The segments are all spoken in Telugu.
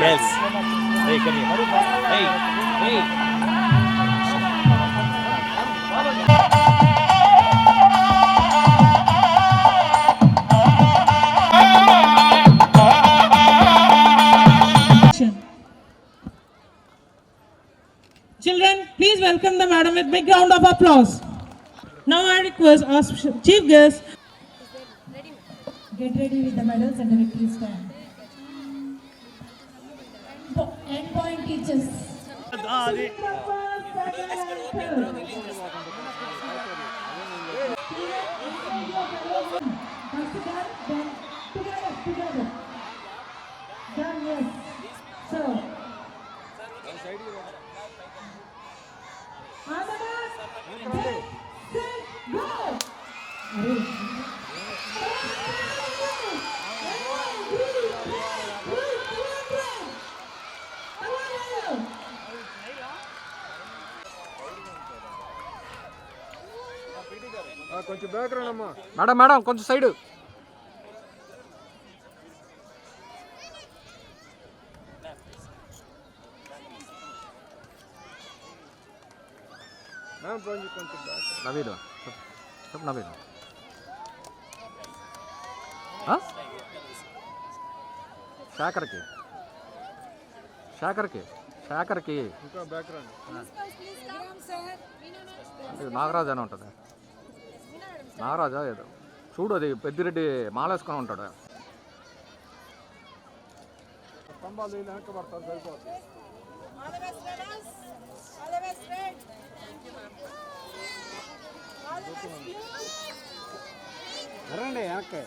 Yes. Hey, come here. Hey, hey. Children, please welcome the madam with big round of applause. Now I request our chief guest Get ready with the medals and the victory stand. End point teachers. First done, then together, together. Done, yes. Madam madam కొంచెం సైడ్. నవీన్ చెప్పు. నవీన్? శేఖర్కి. శేఖర్కి శేఖర్కి. నాగరాజు అని ఉంటుంది. నాగరాజా ఏదో. చూడు అది పెద్దిరెడ్డి మాలేసుకొని ఉంటాడు. వీళ్ళు వెనక్కి పడతారు సరిపోతుంది. రండి వెనక్కి.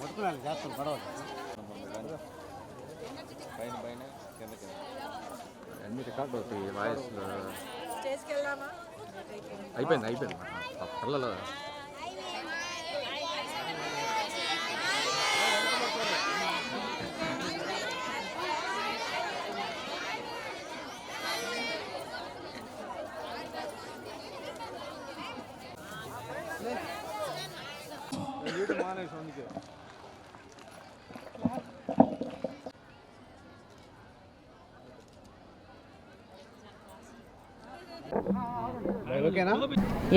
పట్టుకున్నాను చేస్తాను పడవ అన్ని రికార్డు అవుతాయి వాయిస్ అయిపోయింది అయిపోయింది ఆ పిల్లలు నీటి మానేసి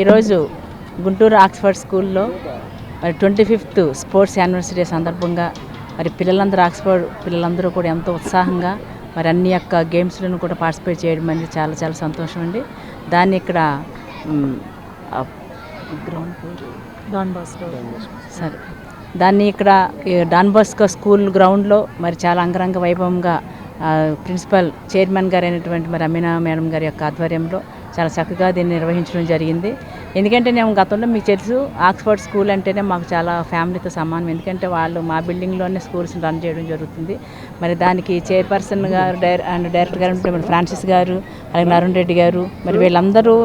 ఈరోజు గుంటూరు ఆక్స్ఫర్డ్ స్కూల్లో మరి ట్వంటీ ఫిఫ్త్ స్పోర్ట్స్ యానివర్సరీ సందర్భంగా మరి పిల్లలందరూ ఆక్స్ఫర్డ్ పిల్లలందరూ కూడా ఎంతో ఉత్సాహంగా మరి అన్ని యొక్క గేమ్స్లను కూడా పార్టిసిపేట్ చేయడం అనేది చాలా చాలా సంతోషం అండి. దాన్ని ఇక్కడ గ్రౌండ్ సరే. దాన్ని ఇక్కడ ఈ డాన్ బాస్కో స్కూల్ గ్రౌండ్లో మరి చాలా అంగరంగ వైభవంగా ప్రిన్సిపల్ చైర్మన్ గారు అయినటువంటి మరి అమీనా మేడం గారి యొక్క ఆధ్వర్యంలో చాలా చక్కగా దీన్ని నిర్వహించడం జరిగింది. ఎందుకంటే మేము గతంలో మీకు తెలుసు ఆక్స్ఫర్డ్ స్కూల్ అంటేనే మాకు చాలా ఫ్యామిలీతో సమానం. ఎందుకంటే వాళ్ళు మా బిల్డింగ్లోనే స్కూల్స్ని రన్ చేయడం జరుగుతుంది. మరి దానికి చైర్పర్సన్ గారు డైర్ అండ్ డైరెక్టర్ గారు ఉంటే మరి ఫ్రాన్సిస్ గారు అలాగే నరుణ్ రెడ్డి గారు. మరి వీళ్ళందరూ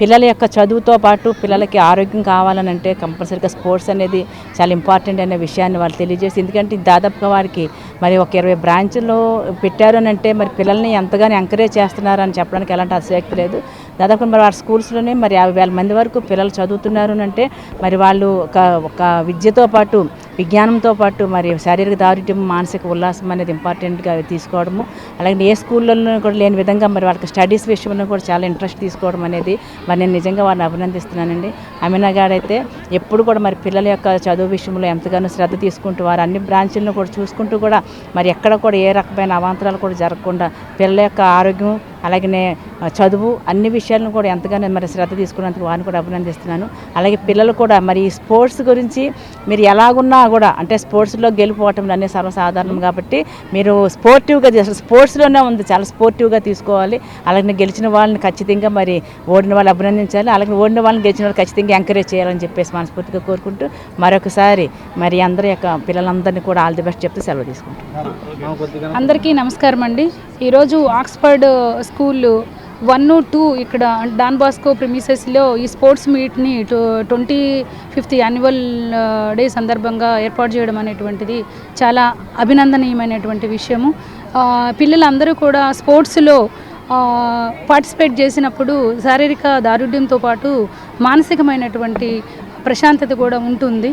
పిల్లల యొక్క చదువుతో పాటు పిల్లలకి ఆరోగ్యం కావాలని అంటే కంపల్సరీగా స్పోర్ట్స్ అనేది చాలా ఇంపార్టెంట్ అనే విషయాన్ని వాళ్ళు తెలియజేసి ఎందుకంటే దాదాపుగా వారికి మరి ఒక ఇరవై బ్రాంచ్లో పెట్టారు అని అంటే మరి పిల్లల్ని ఎంతగానో ఎంకరేజ్ చేస్తున్నారు అని చెప్పడానికి ఎలాంటి అతిశయక్తి లేదు. దాదాపు మరి వారి స్కూల్స్లోనే మరి యాభై వేల మంది వరకు పిల్లలు చదువుతున్నారు అని అంటే మరి వాళ్ళు ఒక ఒక విద్యతో పాటు విజ్ఞానంతో పాటు మరి శారీరక దారుఢ్యం మానసిక ఉల్లాసం అనేది ఇంపార్టెంట్గా తీసుకోవడము. అలాగే ఏ స్కూళ్ళలో కూడా లేని విధంగా మరి వాళ్ళకి స్టడీస్ విషయంలో కూడా చాలా ఇంట్రెస్ట్ తీసుకోవడం అనేది మరి నేను నిజంగా వారిని అభినందిస్తున్నానండి. అమీనా గారు అయితే ఎప్పుడు కూడా మరి పిల్లల యొక్క చదువు విషయంలో ఎంతగానో శ్రద్ధ తీసుకుంటూ వారు అన్ని బ్రాంచులను కూడా చూసుకుంటూ కూడా మరి ఎక్కడ కూడా ఏ రకమైన అవాంతరాలు కూడా జరగకుండా పిల్లల యొక్క ఆరోగ్యం అలాగనే ఆ, చదువు అన్ని విషయాలను కూడా ఎంతగానో మరి శ్రద్ధ తీసుకున్నందుకు వారిని కూడా అభినందిస్తున్నాను. అలాగే పిల్లలు కూడా మరి ఈ స్పోర్ట్స్ గురించి మీరు ఎలాగున్నా కూడా అంటే స్పోర్ట్స్లో గెలిపోవటం అనేది సర్వసాధారణం కాబట్టి మీరు స్పోర్టివ్గా చేస్తారు స్పోర్ట్స్లోనే ఉంది చాలా స్పోర్టివ్గా తీసుకోవాలి. అలాగే గెలిచిన వాళ్ళని ఖచ్చితంగా మరి ఓడిన వాళ్ళు అభినందించాలి. అలాగే ఓడిన వాళ్ళని గెలిచిన వాళ్ళు ఖచ్చితంగా ఎంకరేజ్ చేయాలని చెప్పేసి మనస్ఫూర్తిగా కోరుకుంటూ మరొకసారి మరి అందరి యొక్క పిల్లలందరినీ కూడా ఆల్ ది బెస్ట్ చెప్తూ సెలవు తీసుకుంటాం అందరికీ నమస్కారం అండి. ఈరోజు ఆక్స్ఫర్డ్ స్కూల్ వన్ టూ ఇక్కడ డాన్ బాస్కో ప్రిమిసెస్లో ఈ స్పోర్ట్స్ మీట్ని ట్వంటీ ఫిఫ్త్ యాన్యువల్ డే సందర్భంగా ఏర్పాటు చేయడం అనేటువంటిది చాలా అభినందనీయమైనటువంటి విషయము. పిల్లలందరూ కూడా స్పోర్ట్స్లో పార్టిసిపేట్ చేసినప్పుడు శారీరక దారుఢ్యంతో పాటు మానసికమైనటువంటి ప్రశాంతత కూడా ఉంటుంది.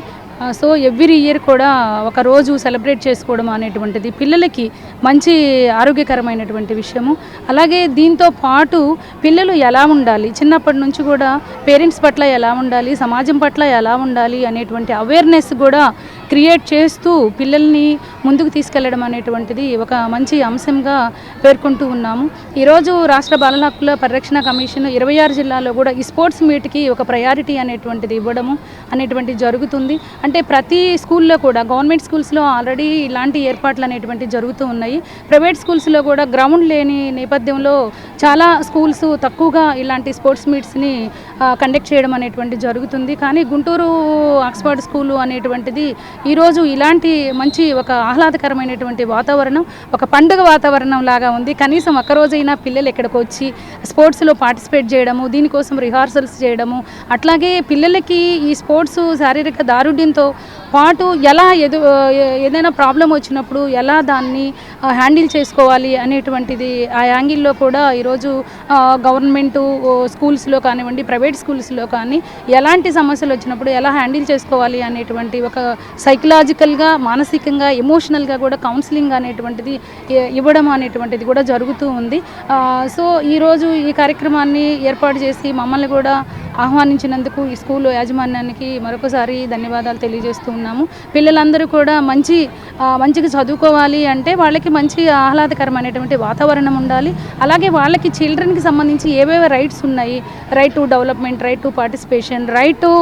సో ఎవ్రీ ఇయర్ కూడా ఒక రోజు సెలబ్రేట్ చేసుకోవడం అనేటువంటిది పిల్లలకి మంచి ఆరోగ్యకరమైనటువంటి విషయము. అలాగే దీంతో పాటు పిల్లలు ఎలా ఉండాలి? చిన్నప్పటి నుంచి కూడా పేరెంట్స్ పట్ల ఎలా ఉండాలి? సమాజం పట్ల ఎలా ఉండాలి? అనేటువంటి అవేర్నెస్ కూడా క్రియేట్ చేస్తూ పిల్లల్ని ముందుకు తీసుకెళ్ళడం అనేటువంటిది ఒక మంచి అంశంగా పేర్కొంటూ ఉన్నాము. ఈరోజు రాష్ట్ర బాలల హక్కుల పరిరక్షణ కమిషన్ ఇరవై ఆరు జిల్లాలో కూడా ఈ స్పోర్ట్స్ మీట్కి ఒక ప్రయారిటీ అనేటువంటిది ఇవ్వడము అనేటువంటిది జరుగుతుంది. అంటే ప్రతి స్కూల్లో కూడా గవర్నమెంట్ స్కూల్స్లో ఆల్రెడీ ఇలాంటి ఏర్పాట్లు అనేటువంటివి జరుగుతూ ఉన్నాయి. ప్రైవేట్ స్కూల్స్లో కూడా గ్రౌండ్ లేని నేపథ్యంలో చాలా స్కూల్స్ తక్కువగా ఇలాంటి స్పోర్ట్స్ మీట్స్ని కండక్ట్ చేయడం అనేటువంటిది జరుగుతుంది. కానీ గుంటూరు ఆక్స్ఫర్డ్ స్కూలు అనేటువంటిది ఈరోజు ఇలాంటి మంచి ఒక ఆహ్లాదకరమైనటువంటి వాతావరణం ఒక పండుగ వాతావరణం లాగా ఉంది. కనీసం ఒక్కరోజైనా పిల్లలు ఇక్కడికి వచ్చి స్పోర్ట్స్లో పార్టిసిపేట్ చేయడము దీనికోసం రిహార్సల్స్ చేయడము అట్లాగే పిల్లలకి ఈ స్పోర్ట్స్ శారీరక దారుఢ్యంతో పాటు ఎలా ఎదు ఏదైనా ప్రాబ్లం వచ్చినప్పుడు ఎలా దాన్ని హ్యాండిల్ చేసుకోవాలి అనేటువంటిది ఆ యాంగిల్లో కూడా ఈరోజు గవర్నమెంటు స్కూల్స్లో కానివ్వండి ప్రైవేట్ స్కూల్స్లో కానీ ఎలాంటి సమస్యలు వచ్చినప్పుడు ఎలా హ్యాండిల్ చేసుకోవాలి అనేటువంటి ఒక సైకలాజికల్గా మానసికంగా ఎమోషనల్గా కూడా కౌన్సిలింగ్ అనేటువంటిది ఇవ్వడం అనేటువంటిది కూడా జరుగుతూ ఉంది. సో ఈరోజు ఈ కార్యక్రమాన్ని ఏర్పాటు చేసి మమ్మల్ని కూడా ఆహ్వానించినందుకు ఈ స్కూల్ యాజమాన్యానికి మరొకసారి ధన్యవాదాలు తెలియజేస్తూ ఉన్నాము. పిల్లలందరూ కూడా మంచి మంచిగా చదువుకోవాలి అంటే వాళ్ళకి మంచి ఆహ్లాదకరమైనటువంటి వాతావరణం ఉండాలి. అలాగే వాళ్ళకి చిల్డ్రన్కి సంబంధించి ఏవేవి రైట్స్ ఉన్నాయి. Right to development right to participation right to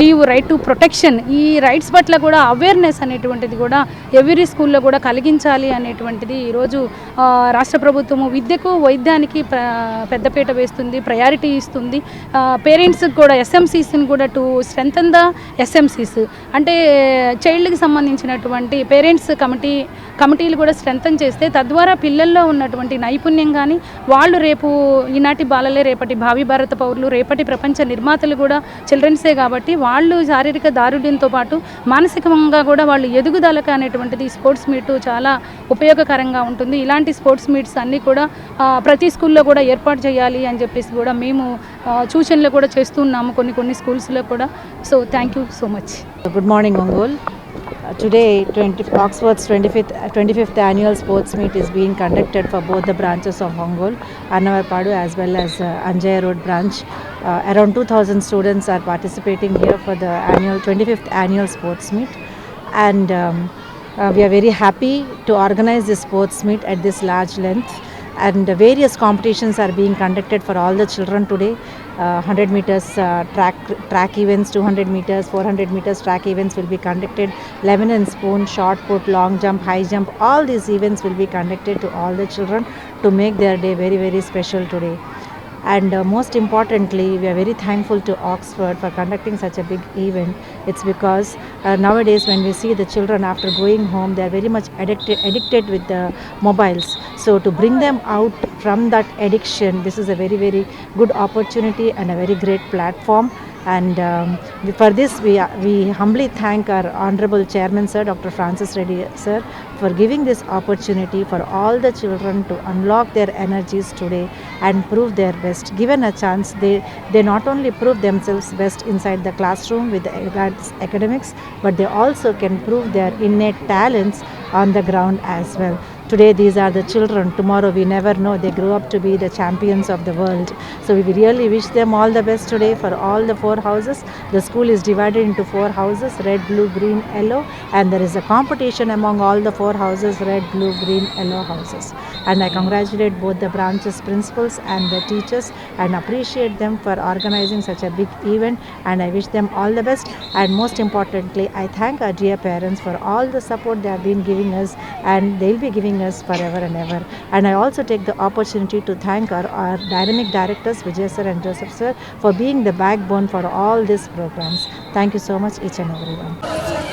leave right to protection ఈ రైట్స్ పట్ల కూడా కూడా అవేర్నెస్ అనేటువంటిది కూడా ఎవరీ స్కూల్లో కూడా కలిగించాలి అనేటువంటిది ఈరోజు రాష్ట్ర ప్రభుత్వము విద్యకు వైద్యానికి పెద్దపీట వేస్తుంది ప్రయారిటీ ఇస్తుంది. పేరెంట్స్కి కూడా ఎస్ఎంసీస్ని కూడా టు స్ట్రెంగ్తన్ ద ఎస్ఎంసీస్ అంటే చైల్డ్కి సంబంధించినటువంటి పేరెంట్స్ కమిటీ కమిటీలు కూడా స్ట్రెంగ్తన్ చేస్తే తద్వారా పిల్లల్లో ఉన్నటువంటి నైపుణ్యం కానీ వాళ్ళు రేపు ఈనాటి బాలలే రేపటి భావి భారత పౌరులు రేపటి ప్రపంచ నిర్మాతలు కూడా చిల్డ్రన్సే కాబట్టి వాళ్ళు శారీరక దారుఢ్యంతో పాటు మానసిక మానసికంగా కూడా వాళ్ళు ఎదుగుదలకు అనేటువంటిది స్పోర్ట్స్ మీట్ చాలా ఉపయోగకరంగా ఉంటుంది. ఇలాంటి స్పోర్ట్స్ మీట్స్ అన్నీ కూడా ప్రతి స్కూల్లో కూడా ఏర్పాటు చేయాలి అని చెప్పేసి కూడా మేము సూచనలు కూడా చేస్తున్నాము కొన్ని కొన్ని స్కూల్స్లో కూడా. So thank you so much. Good morning Mongol Uh, Today, 20, Oxford's 25th, uh, 25th annual sports meet is being conducted for both the branches of Ongol, Annavapadu as well as uh, Anjaya Road branch. Uh, around 2,000 students are participating here for the annual 25th annual sports meet, and um, uh, we are very happy to organize this sports meet at this large length. And uh, various competitions are being conducted for all the children today. Uh, 100 meters uh, track track events, 200 meters, 400 meters track events will be conducted. Lemon and spoon, shot put, long jump, high jump. All these events will be conducted to all the children to make their day very very special today. And uh, most importantly, we are very thankful to Oxford for conducting such a big event. It's because uh, nowadays, when we see the children after going home, they are very much addicted, addicted with the mobiles. So, to bring them out from that addiction, this is a very, very good opportunity and a very great platform. And um, for this, we, we humbly thank our Honorable Chairman, Sir, Dr. Francis Reddy, Sir, for giving this opportunity for all the children to unlock their energies today and prove their best. Given a chance, they, they not only prove themselves best inside the classroom with the academics, but they also can prove their innate talents on the ground as well. Today, these are the children. Tomorrow, we never know. They grow up to be the champions of the world. So, we really wish them all the best today for all the four houses. The school is divided into four houses red, blue, green, yellow. And there is a competition among all the four houses red, blue, green, yellow houses. And I congratulate both the branches principals and the teachers and appreciate them for organizing such a big event. And I wish them all the best. And most importantly, I thank our dear parents for all the support they have been giving us and they'll be giving us forever and ever. And I also take the opportunity to thank our, our dynamic directors, Vijay sir and Joseph sir, for being the backbone for all these programs. Thank you so much, each and everyone.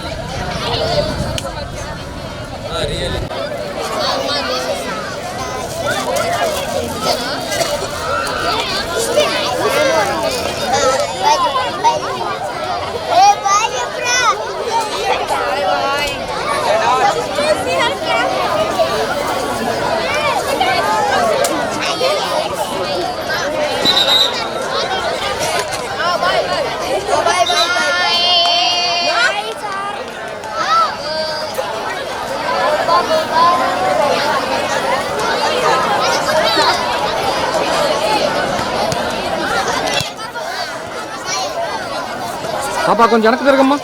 పాపా కొంచెం వెనక్కి తిరగమ్మా.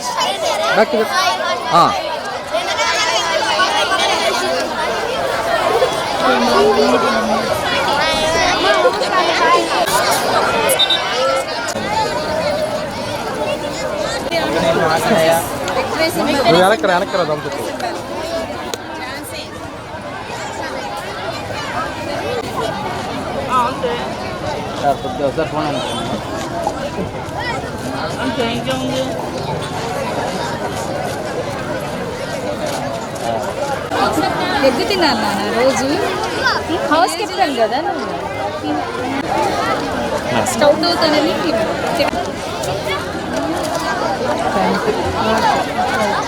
బ్యాక్ నువ్వు వెనక్కి రా, వెనక్కి రా కొద్దిగా ఒకసారి ఫోన్ అంతే ఇంకేముంది ఎగ్ తిన్నాను రోజు హౌస్ కెప్టెన్ కదా స్టౌట్ అవుతానని